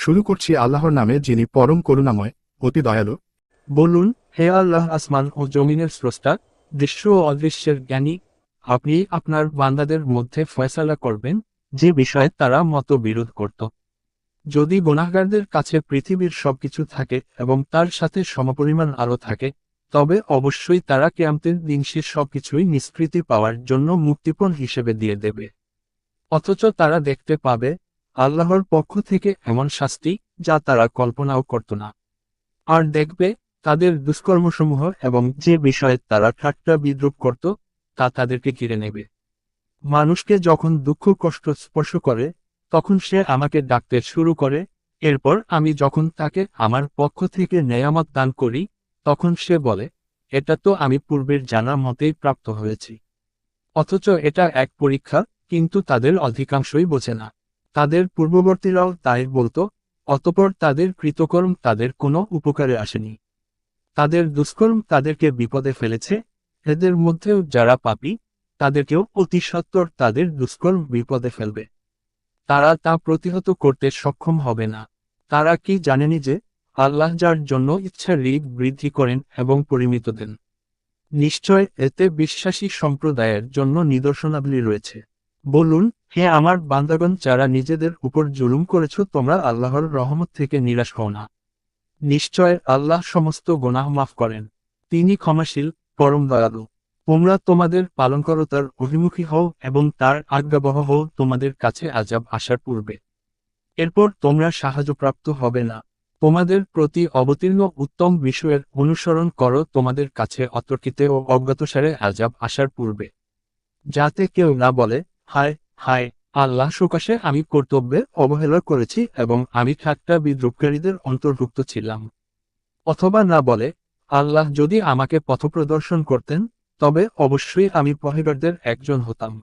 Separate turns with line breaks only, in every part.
শুরু করছি আল্লাহর নামে যিনি পরম করুণাময়, অতি দয়ালু।
বলুন, হে আল্লাহ আসমান ও জমিনের স্রষ্টা, দৃশ্য ও অদৃশ্যের জ্ঞানী, আপনি আপনার বান্দাদের মধ্যে ফয়সালা করবেন, যে বিষয়ে তারা মতবিরোধ করত। যদি গুনাহগারদের কাছে পৃথিবীর সবকিছু থাকে এবং তার সাথে সমপরিমাণ আলো থাকে, তবে অবশ্যই তারা কেয়ামতের দিন সে সবকিছুই নিষ্কৃতি পাওয়ার জন্য মুক্তিপণ হিসেবে দিয়ে দেবে। অথচ তারা দেখতে পাবে আল্লাহর পক্ষ থেকে এমন শাস্তি যা তারা কল্পনাও করত না। আর দেখবে, তাদের দুষ্কর্মসমূহ এবং যে বিষয়ে তারা ঠাট্টা বিদ্রুপ করত, তা তাদেরকে ঘিরে নেবে। মানুষকে যখন দুঃখ কষ্ট স্পর্শ করে, তখন সে আমাকে ডাকতে শুরু করে, এরপর আমি যখন তাকে আমার পক্ষ থেকে নেয়ামত দান করি, তখন সে বলে, এটা তো আমি পূর্বের জানা মতেই প্রাপ্ত হয়েছি। অথচ এটা এক পরীক্ষা, কিন্তু তাদের অধিকাংশই বোঝে না। তাদের পূর্ববর্তীরাও তাই বলতো, অতপর তাদের কৃতকর্ম তাদের কোনো উপকারে আসেনি। তাদের দুষ্কর্ম তাদেরকে বিপদে ফেলেছে, এদের মধ্যেও যারা পাপী, তাদেরকেও অতি তাদের দুষ্কর্ম বিপদে ফেলবে। তারা তা প্রতিহত করতে সক্ষম হবে না। তারা কি জানেনি যে, আল্লাহ যার জন্য ইচ্ছা ঋগ বৃদ্ধি করেন এবং পরিমিত দেন। নিশ্চয় এতে বিশ্বাসী সম্প্রদায়ের জন্য নিদর্শনাবলী রয়েছে। বলুন হে আমার বান্দাগণ, যারা নিজেদের উপর জুলুম করেছ, তোমরা আল্লাহর রহমত থেকে নিরাশ হও না। নিশ্চয় আল্লাহ সমস্ত গোনাহ মাফ করেন। তিনি ক্ষমাশীল, পরম দয়ালু। তোমরা তোমাদের পালনকরতার অভিমুখী হও এবং তার আজ্ঞাবহ হও, তোমাদের কাছে আজাব আসার পূর্বে। এরপর তোমরা সাহায্যপ্রাপ্ত হবে না। তোমাদের প্রতি অবতীর্ণ উত্তম বিষয়ের অনুসরণ করো, তোমাদের কাছে অতর্কিতে ও অজ্ঞাতসারে আজাব আসার পূর্বে। যাতে কেউ না বলে, হায় হায়, আল্লাহ সকাশে আমি কর্তব্যে অবহেলা করেছি এবং আমি ঠাট্টা বিদ্রুপকারীদের অন্তর্ভুক্ত ছিলাম। অথবা না বলে, আল্লাহ যদি আমাকে পথপ্রদর্শন করতেন, তবে অবশ্যই আমি পহেগারদের একজন হতাম।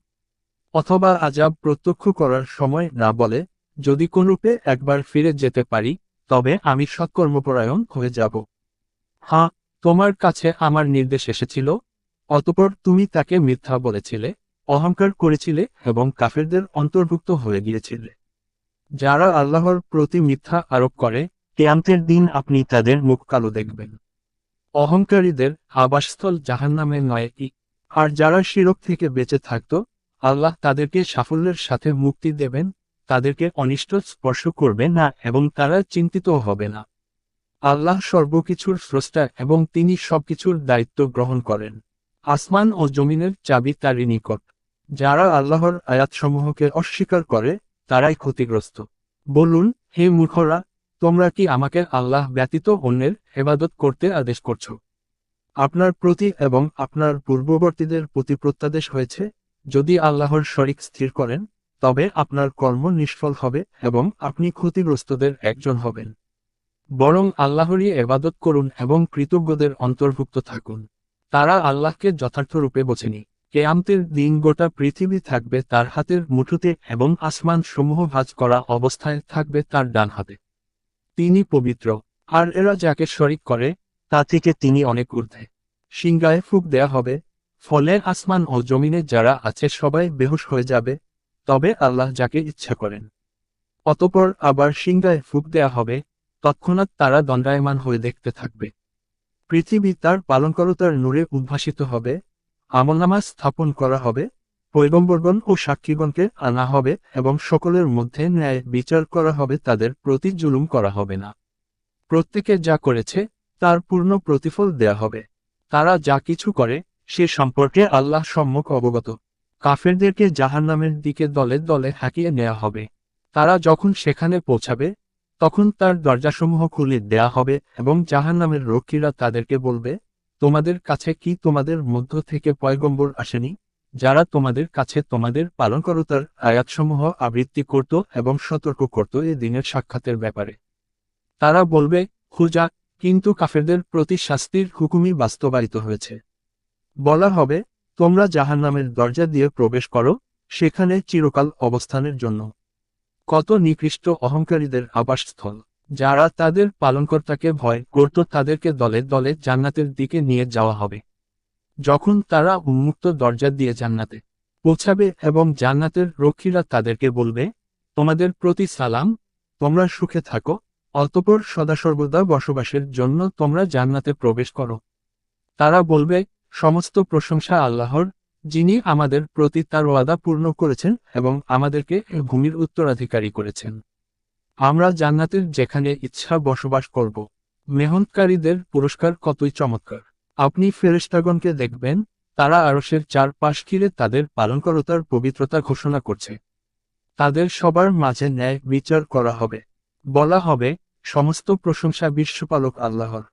অথবা আজাব প্রত্যক্ষ করার সময় না বলে, যদি কোনরূপে একবার ফিরে যেতে পারি, তবে আমি সৎকর্মপরায়ণ হয়ে যাব। হ্যাঁ তোমার কাছে আমার নির্দেশ এসেছিল, অতপর তুমি তাকে মিথ্যা বলেছিলে। অহংকার করেছিলে এবং কাফেরদের অন্তর্ভুক্ত হয়ে গিয়েছিলে। যারা আল্লাহর প্রতি মিথ্যা আরোপ করে কেয়ান্তের দিন আপনি তাদের মুখ কালো দেখবেন। অহংকারীদের আবাসস্থল জাহান্নামে নয় কি আর যারা শিরক থেকে বেঁচে থাকত, আল্লাহ তাদেরকে সাফল্যের সাথে মুক্তি দেবেন, তাদেরকে অনিষ্ট স্পর্শ করবে না এবং তারা চিন্তিত হবে না। আল্লাহ সর্বকিছুর স্রষ্টা এবং তিনি সবকিছুর দায়িত্ব গ্রহণ করেন। আসমান ও জমিনের চাবি তারই নিকট। যারা আল্লাহর আয়াতসমূহকে অস্বীকার করে, তারাই ক্ষতিগ্রস্ত। বলুন, হে মূর্খরা, তোমরা কি আমাকে আল্লাহ ব্যতীত অন্যের হেবাদত করতে আদেশ করছ? আপনার প্রতি এবং আপনার পূর্ববর্তীদের প্রতি প্রত্যাদেশ হয়েছে, যদি আল্লাহর শরিক স্থির করেন, তবে আপনার কর্ম নিষ্ফল হবে এবং আপনি ক্ষতিগ্রস্তদের একজন হবেন। বরং আল্লাহরই এবাদত করুন এবং কৃতজ্ঞদের অন্তর্ভুক্ত থাকুন। তারা আল্লাহকে যথার্থরূপে বোঝেনি। কেয়ামতের দিন গোটা পৃথিবী থাকবে তার হাতের মুঠোতে এবং আসমান সমূহ ভাজ করা অবস্থায় থাকবে তার ডান হাতে। তিনি পবিত্র, আর এরা যাকে শরিক করে, তা থেকে তিনি অনেক ঊর্ধ্বে। সিংগায় ফুক দেয়া হবে, ফলে আসমান ও জমিনে যারা আছে সবাই বেহুশ হয়ে যাবে, তবে আল্লাহ যাকে ইচ্ছা করেন। অতপর আবার সিংগায় ফুক দেয়া হবে, তৎক্ষণাৎ তারা দণ্ডায়মান হয়ে দেখতে থাকবে। পৃথিবী তার পালনকরতার নূরে উদ্ভাসিত হবে আমলনামা স্থাপন করা হবে পৈগম্বরগণ ও সাক্ষীগণকে আনা হবে এবং সকলের মধ্যে ন্যায় বিচার করা হবে, তাদের প্রতি জুলুম করা হবে না। প্রত্যেকে যা করেছে, তার পূর্ণ প্রতিফল দেয়া হবে। তারা যা কিছু করে, সে সম্পর্কে আল্লাহ সম্মুখ অবগত। কাফেরদেরকে জাহান্নামের দিকে দলে দলে হাঁকিয়ে নেওয়া হবে। তারা যখন সেখানে পৌঁছাবে, তখন তার দরজাসমূহ খুলে দেয়া হবে এবং জাহান্নামের রক্ষীরা তাদেরকে বলবে তোমাদের কাছে কি তোমাদের মধ্য থেকে পয়গম্বর আসেনি? যারা তোমাদের কাছে তোমাদের পালনকরতার আয়াতসমূহ আবৃত্তি করত এবং সতর্ক করত এ দিনের সাক্ষাতের ব্যাপারে। তারা বলবে, খুজা, কিন্তু কাফেরদের প্রতি শাস্তির হুকুমই বাস্তবায়িত হয়েছে। বলা হবে, তোমরা জাহান্নামের দরজা দিয়ে প্রবেশ করো, সেখানে চিরকাল অবস্থানের জন্য। কত নিকৃষ্ট অহংকারীদের আবাসস্থল। যারা তাদের পালনকর্তাকে ভয় করত তাদেরকে দলে দলে জান্নাতের দিকে নিয়ে যাওয়া হবে। যখন তারা উন্মুক্ত দরজা দিয়ে জান্নাতে পৌঁছাবে এবং জান্নাতের রক্ষীরা তাদেরকে বলবে, তোমাদের প্রতি সালাম, তোমরা সুখে থাকো, অতপর সদাসর্বদা বসবাসের জন্য তোমরা জান্নাতে প্রবেশ করো। তারা বলবে, সমস্ত প্রশংসা আল্লাহর, যিনি আমাদের প্রতি তার ওয়াদা পূর্ণ করেছেন এবং আমাদেরকে ভূমির উত্তরাধিকারী করেছেন। আমরা জান্নাতের যেখানে ইচ্ছা বসবাস করব। মেহনতকারীদের পুরস্কার কতই চমৎকার। আপনি ফেরেস্তাগণকে দেখবেন, তারা আরসের চারপাশ ঘিরে তাদের পালনকরতার পবিত্রতা ঘোষণা করছে। তাদের সবার মাঝে ন্যায় বিচার করা হবে। বলা হবে, সমস্ত প্রশংসা বিশ্বপালক আল্লাহর।